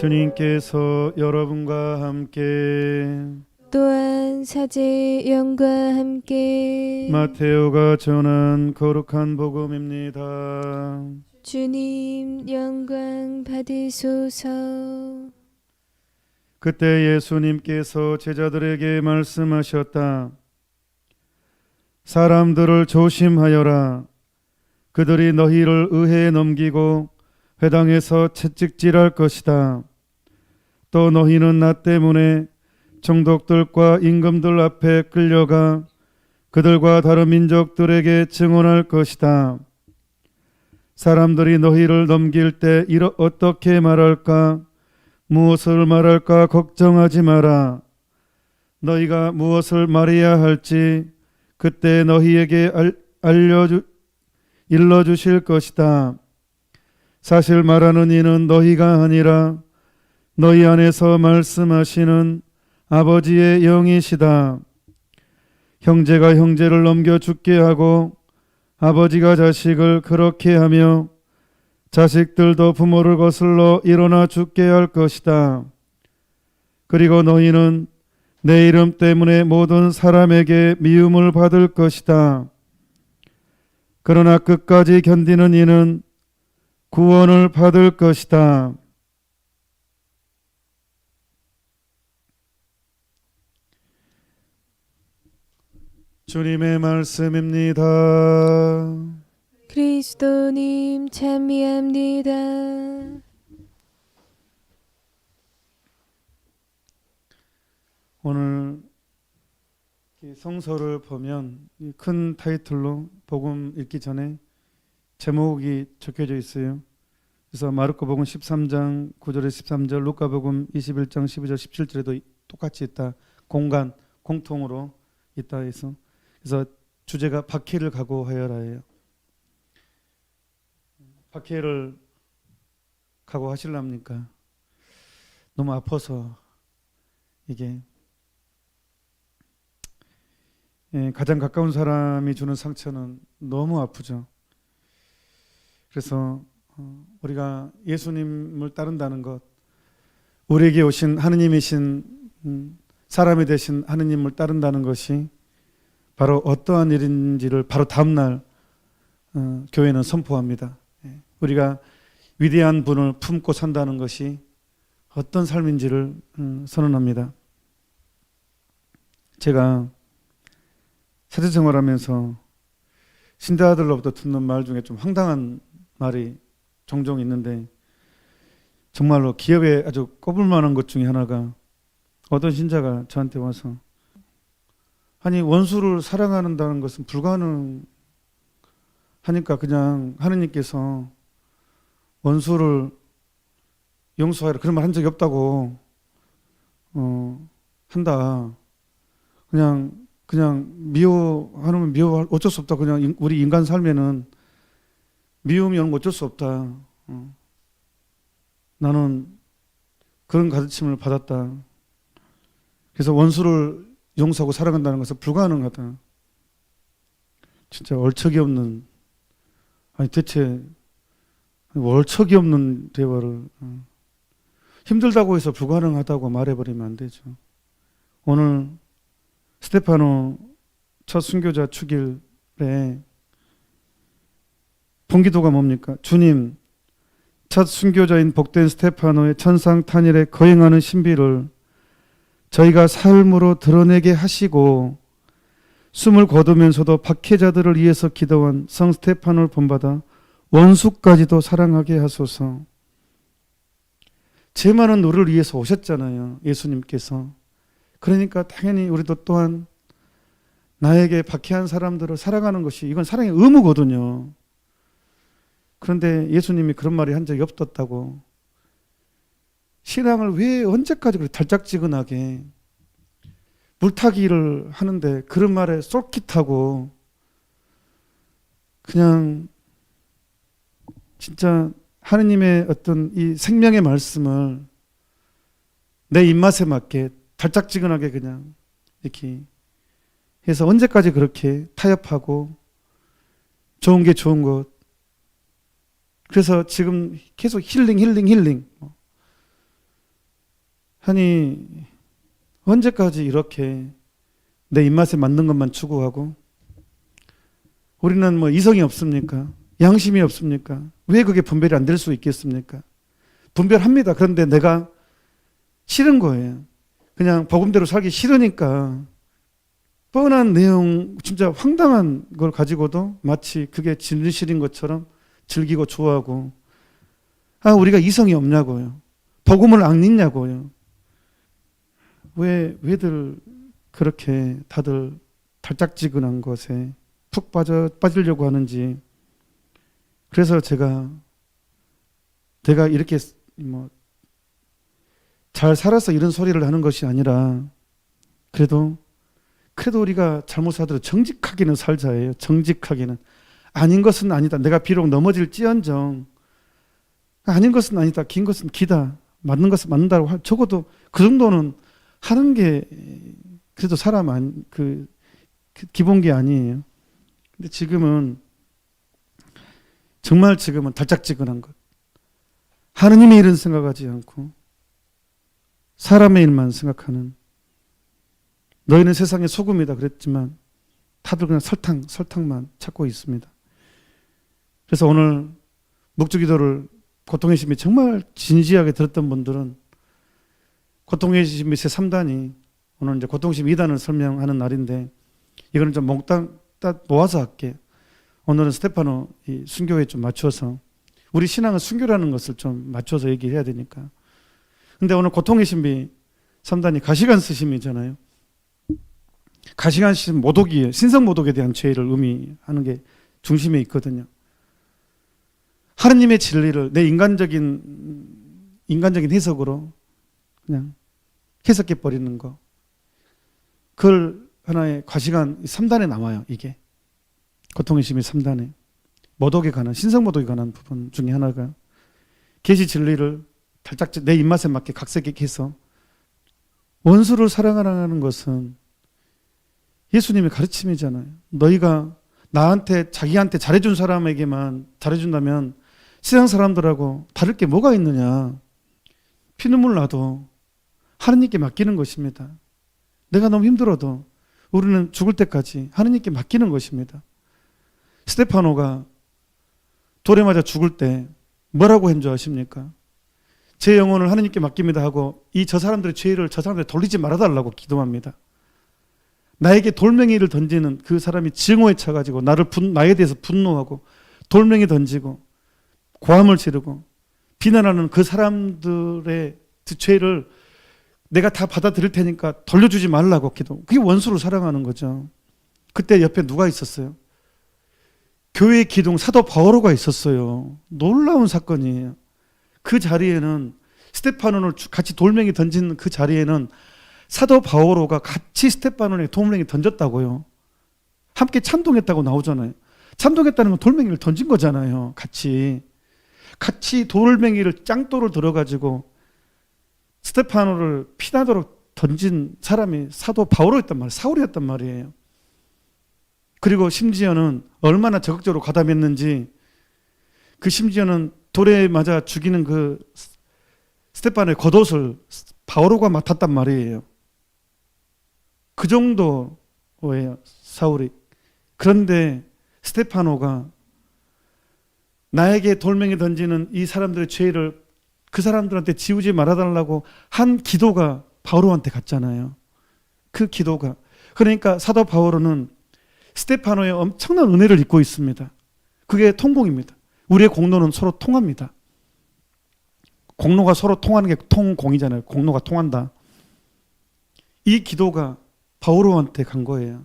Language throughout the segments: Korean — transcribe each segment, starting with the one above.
주님께서 여러분과 함께 또한 사제의 영과 함께 마테오가 전한 거룩한 복음입니다. 주님 영광 받으소서 그때 예수님께서 제자들에게 말씀하셨다. 사람들을 조심하여라. 그들이 너희를 의회에 넘기고 회당에서 채찍질할 것이다. 또 너희는 나 때문에 정독들과 임금들 앞에 끌려가 그들과 다른 민족들에게 증언할 것이다. 사람들이 너희를 넘길 때 이러 어떻게 말할까? 무엇을 말할까 걱정하지 마라. 너희가 무엇을 말해야 할지 그때 너희에게 알, 알려주 일러 주실 것이다. 사실 말하는 이는 너희가 아니라 너희 안에서 말씀하시는 아버지의 영이시다. 형제가 형제를 넘겨 죽게 하고 아버지가 자식을 그렇게 하며 자식들도 부모를 거슬러 일어나 죽게 할 것이다. 그리고 너희는 내 이름 때문에 모든 사람에게 미움을 받을 것이다. 그러나 끝까지 견디는 이는 구원을 받을 것이다. 주님의 말씀입니다. 그리스도님 참미합니다 오늘 이 성서를 보면 이큰 타이틀로 복음 읽기 전에 제목이 적혀져 있어요. 그래서 마르코복음 13장 9절에 13절, 루카복음 21장 12절 17절에도 똑같이 있다. 공간 공통으로 있다 해서 그래서 주제가 박해를 각오하여라예요. 박해를 각오하실랍니까? 너무 아파서 이게 예, 가장 가까운 사람이 주는 상처는 너무 아프죠. 그래서 어, 우리가 예수님을 따른다는 것, 우리에게 오신 하느님이신 음, 사람이 되신 하느님을 따른다는 것이 바로 어떠한 일인지를 바로 다음날 어, 교회는 선포합니다. 예, 우리가 위대한 분을 품고 산다는 것이 어떤 삶인지를 음, 선언합니다. 제가 사제 생활하면서 신자들로부터 듣는 말 중에 좀 황당한 말이 종종 있는데 정말로 기억에 아주 꼽을 만한 것 중에 하나가 어떤 신자가 저한테 와서 아니 원수를 사랑한다는 것은 불가능 하니까 그냥 하느님께서 원수를 용서하라 그런 말 한 적이 없다고 어 한다 그냥 그냥 미워하면 미워 어쩔 수 없다. 그냥 인- 우리 인간 삶에는 미움이 오는 거 어쩔 수 없다. 어. 나는 그런 가르침을 받았다. 그래서 원수를 용서하고 사랑한다는 것은 불가능하다. 진짜 얼척이 없는 아니 대체 얼척이 없는 대화를 어. 힘들다고 해서 불가능하다고 말해버리면 안 되죠. 오늘 스테파노 첫 순교자 축일에 본기도가 뭡니까? 주님, 첫 순교자인 복된 스테파노의 천상 탄일에 거행하는 신비를 저희가 삶으로 드러내게 하시고 숨을 거두면서도 박해자들을 위해서 기도한 성 스테파노를 본받아 원수까지도 사랑하게 하소서. 제 많은 노를 위해서 오셨잖아요. 예수님께서. 그러니까 당연히 우리도 또한 나에게 박해한 사람들을 사랑하는 것이 이건 사랑의 의무거든요. 그런데 예수님이 그런 말이 한 적이 없었다고. 신앙을 왜 언제까지 그렇게 달짝지근하게 물타기를 하는데 그런 말에 쏠깃하고 그냥 진짜 하느님의 어떤 이 생명의 말씀을 내 입맛에 맞게 달짝지근하게 그냥 이렇게 해서 언제까지 그렇게 타협하고 좋은 게 좋은 것. 그래서 지금 계속 힐링 힐링 힐링 아니 언제까지 이렇게 내 입맛에 맞는 것만 추구하고 우리는 뭐 이성이 없습니까? 양심이 없습니까? 왜 그게 분별이 안 될 수 있겠습니까? 분별합니다. 그런데 내가 싫은 거예요. 그냥 복음대로 살기 싫으니까 뻔한 내용, 진짜 황당한 걸 가지고도 마치 그게 진실인 것처럼 즐기고 좋아하고 아 우리가 이성이 없냐고요. 복음을 안 읽냐고요. 왜 왜들 그렇게 다들 달짝지근한 것에 푹 빠져 빠지려고 하는지 그래서 제가 내가 이렇게 뭐 잘 살아서 이런 소리를 하는 것이 아니라 그래도 그래도 우리가 잘못 살더라도 정직하게는 살자예요. 정직하게는 아닌 것은 아니다. 내가 비록 넘어질지언정 아닌 것은 아니다. 긴 것은 기다. 맞는 것은 맞는다고 할 적어도 그 정도는 하는 게 그래도 사람 안, 그, 그 기본기 아니에요. 근데 지금은 정말 지금은 달짝지근한 것. 하느님의 일은 생각하지 않고 사람의 일만 생각하는 너희는 세상의 소금이다 그랬지만 다들 그냥 설탕, 설탕만 찾고 있습니다. 그래서 오늘 묵주기도를 고통의 심이 정말 진지하게 들었던 분들은 고통의 심이 제 3단이 오늘 이제 고통심 2단을 설명하는 날인데 이거는 좀 몽땅 딱 모아서 할게. 오늘은 스테파노 이 순교에 좀 맞춰서 우리 신앙은 순교라는 것을 좀 맞춰서 얘기해야 되니까. 근데 오늘 고통의 신비 3단이 가시관 쓰심이잖아요. 가시관 쓰심 모독이에요. 신성 모독에 대한 죄를 의미하는 게 중심에 있거든요. 하느님의 진리를 내 인간적인 인간적인 해석으로 그냥 해석해 버리는 거. 그걸 하나의 과시간 3단에 나와요, 이게. 고통의 심이 3단에. 모독에 관한, 신성 모독에 관한 부분 중에 하나가 계시 진리를 달짝 내 입맛에 맞게 각색해서 원수를 사랑하라는 것은 예수님의 가르침이잖아요. 너희가 나한테 자기한테 잘해준 사람에게만 잘해준다면 세상 사람들하고 다를 게 뭐가 있느냐? 피눈물 나도 하느님께 맡기는 것입니다. 내가 너무 힘들어도 우리는 죽을 때까지 하느님께 맡기는 것입니다. 스테파노가 돌에 맞아 죽을 때 뭐라고 한 줄 아십니까? 제 영혼을 하느님께 맡깁니다 하고 이 저 사람들의 죄를 저 사람들 돌리지 말아달라고 기도합니다. 나에게 돌멩이를 던지는 그 사람이 증오에 차가지고 나를 분, 나에 대해서 분노하고 돌멩이 던지고 고함을 지르고 비난하는 그 사람들의 그 죄를 내가 다 받아들일 테니까 돌려주지 말라고 기도. 그게 원수를 사랑하는 거죠. 그때 옆에 누가 있었어요? 교회 기둥 사도 바오로가 있었어요. 놀라운 사건이에요. 그 자리에는 스테파노를 같이 돌멩이 던진 그 자리에는 사도 바오로가 같이 스테파노에게 돌멩이 던졌다고요. 함께 찬동했다고 나오잖아요. 찬동했다는 건 돌멩이를 던진 거잖아요. 같이. 같이 돌멩이를 짱돌을 들어가지고 스테파노를 피나도록 던진 사람이 사도 바오로였단 말이에요. 사울이었단 말이에요. 그리고 심지어는 얼마나 적극적으로 가담했는지 그 심지어는 돌에 맞아 죽이는 그 스테파노의 겉옷을 바오로가 맡았단 말이에요. 그 정도예요. 사울이. 그런데 스테파노가 나에게 돌멩이 던지는 이 사람들의 죄를 그 사람들한테 지우지 말아달라고 한 기도가 바오로한테 갔잖아요. 그 기도가. 그러니까 사도 바오로는 스테파노의 엄청난 은혜를 입고 있습니다. 그게 통공입니다. 우리의 공로는 서로 통합니다. 공로가 서로 통하는 게 통공이잖아요. 공로가 통한다. 이 기도가 바오로한테 간 거예요.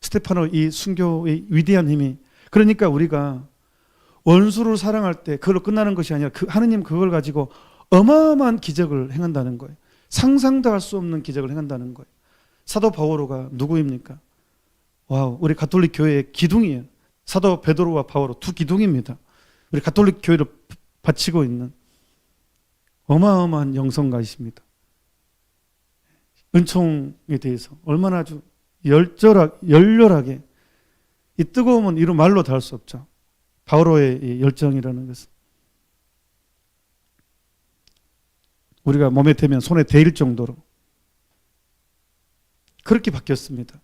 스테파노 이 순교의 위대한 힘이. 그러니까 우리가 원수를 사랑할 때 그걸로 끝나는 것이 아니라 그 하느님 그걸 가지고 어마어마한 기적을 행한다는 거예요. 상상도 할 수 없는 기적을 행한다는 거예요. 사도 바오로가 누구입니까? 와우, 우리 가톨릭 교회의 기둥이에요. 사도 베드로와 바오로 두 기둥입니다. 우리 가톨릭 교회를 바치고 있는 어마어마한 영성가이십니다. 은총에 대해서 얼마나 아주 열절하, 열렬하게 이 뜨거움은 이루 말로 닿을 수 없죠. 바오로의 이 열정이라는 것은 우리가 몸에 대면 손에 대일 정도로 그렇게 바뀌었습니다.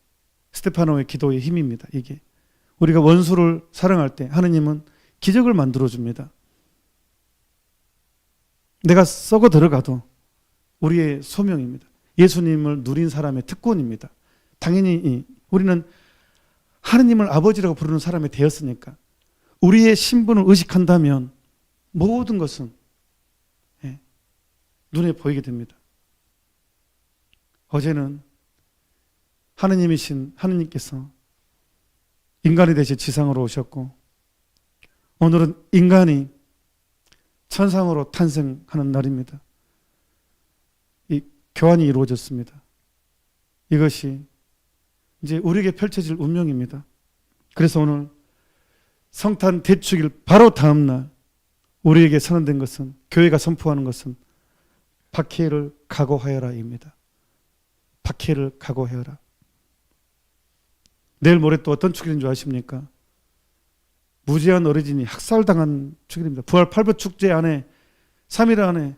스테파노의 기도의 힘입니다. 이게 우리가 원수를 사랑할 때 하느님은 기적을 만들어 줍니다. 내가 썩어 들어가도 우리의 소명입니다. 예수님을 누린 사람의 특권입니다. 당연히 이- 우리는 하느님을 아버지라고 부르는 사람이 되었으니까 우리의 신분을 의식한다면 모든 것은 예, 눈에 보이게 됩니다. 어제는 하느님이신 하느님께서 인간이 되시 지상으로 오셨고 오늘은 인간이 천상으로 탄생하는 날입니다. 이 교환이 이루어졌습니다. 이것이 이제 우리에게 펼쳐질 운명입니다. 그래서 오늘 성탄 대축일 바로 다음 날 우리에게 선언된 것은 교회가 선포하는 것은 박해를 각오하여라입니다. 박해를 각오하여라. 내일 모레 또 어떤 축일인 줄 아십니까? 무지한 어르신이 학살당한 축일입니다. 부활 8부 축제 안에 3일 안에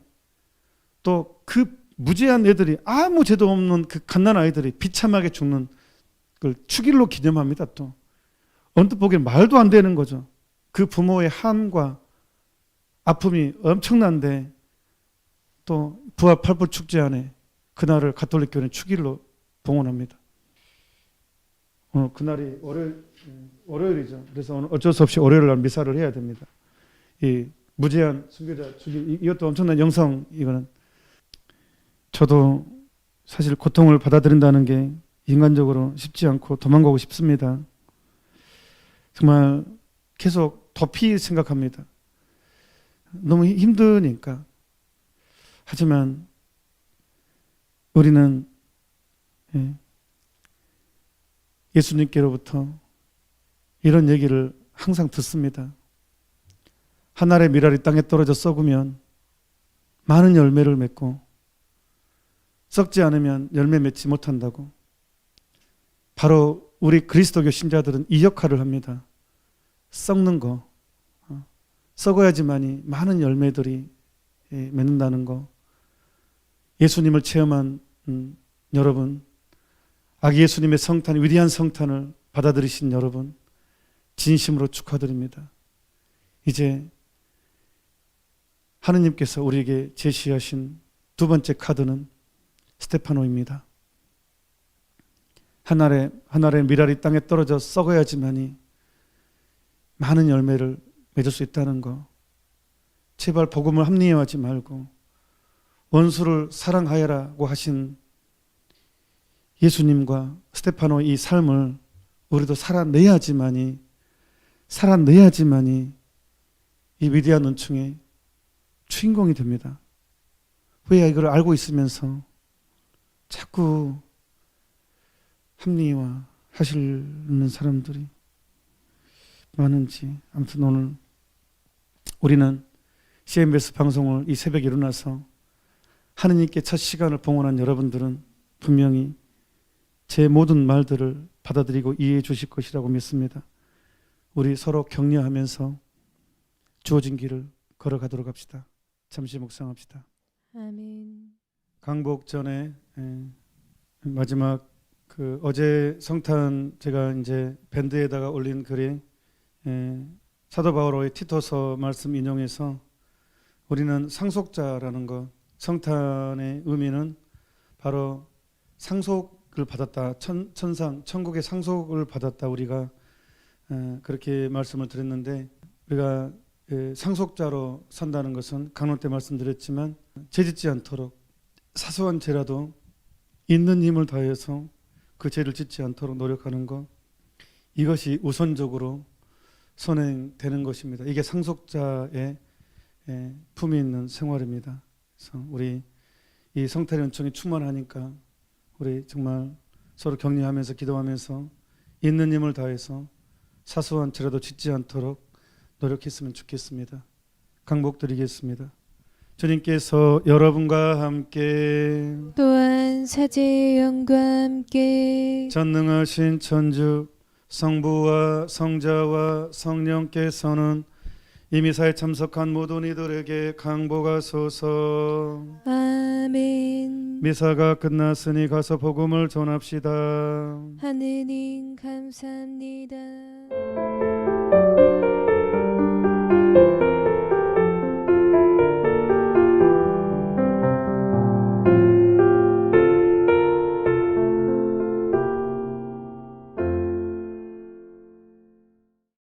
또 그 무지한 애들이 아무 죄도 없는 그 갓난 아이들이 비참하게 죽는 그 축일로 기념합니다. 또 언뜻 보기엔 말도 안 되는 거죠. 그 부모의 한과 아픔이 엄청난데 또 부활 8부 축제 안에 그날을 가톨릭 교회는 축일로 봉헌합니다. 오늘 그날이 월요일 음, 월요일이죠. 그래서 오늘 어쩔 수 없이 월요일 날 미사를 해야 됩니다. 이 무제한 순교자 축일 이- 이것도 엄청난 영성 이거는 저도 사실 고통을 받아들인다는 게 인간적으로 쉽지 않고 도망가고 싶습니다. 정말 계속 도피 생각합니다. 너무 힘드니까. 하지만 우리는 예, 예수님께로부터 이런 얘기를 항상 듣습니다. 한 알의 미랄이 땅에 떨어져 썩으면 많은 열매를 맺고 썩지 않으면 열매 맺지 못한다고. 바로 우리 그리스도교 신자들은 이 역할을 합니다. 썩는 거, 어, 썩어야지만이 많은 열매들이 예, 맺는다는 거. 예수님을 체험한 음, 여러분, 아기 예수님의 성탄, 위대한 성탄을 받아들이신 여러분, 진심으로 축하드립니다. 이제 하느님께서 우리에게 제시하신 두 번째 카드는 스테파노입니다. 한 알의 미랄이 땅에 떨어져 썩어야지만이 많은 열매를 맺을 수 있다는 거. 제발 복음을 합리화하지 말고 원수를 사랑하여라고 하신 예수님과 스테파노의 이 삶을 우리도 살아내야지만이 살아내야지만이 이 위대한 은총의 주인공이 됩니다. 왜 이걸 알고 있으면서 자꾸 합리화 하시는 사람들이 많은지 아무튼 오늘 우리는 CMBS 방송을 이 새벽에 일어나서 하느님께 첫 시간을 봉헌한 여러분들은 분명히 제 모든 말들을 받아들이고 이해해 주실 것이라고 믿습니다. 우리 서로 격려하면서 주어진 길을 걸어가도록 합시다. 잠시 묵상합시다. 아멘. 강복 전에 예, 마지막 그 어제 성탄 제가 이제 밴드에다가 올린 글이 예, 사도 바오로의 티토서 말씀 인용해서 우리는 상속자라는 것 성탄의 의미는 바로 상속을 받았다. 천, 천상 천국의 상속을 받았다. 우리가 예, 그렇게 말씀을 드렸는데 우리가 예, 상속자로 산다는 것은 강론 때 말씀드렸지만 죄짓지 않도록 사소한 죄라도 있는 힘을 다해서 그 죄를 짓지 않도록 노력하는 것 이것이 우선적으로 선행되는 것입니다. 이게 상속자의 예, 품이 있는 생활입니다. 그래서 우리 이 성탄의 은총이 충만하니까 우리 정말 서로 격려하면서 기도하면서 있는 힘을 다해서 사소한 죄라도 짓지 않도록 노력했으면 좋겠습니다. 강복드리겠습니다. 주님께서 여러분과 함께 또한 모든 사지영과 함께 전능하신 천주 성부와 성자와 성령께서는 이 미사에 참석한 모든 이들에게 강복하소서. 아멘. 미사가 끝났으니 가서 복음을 전합시다. 하느님 감사합니다.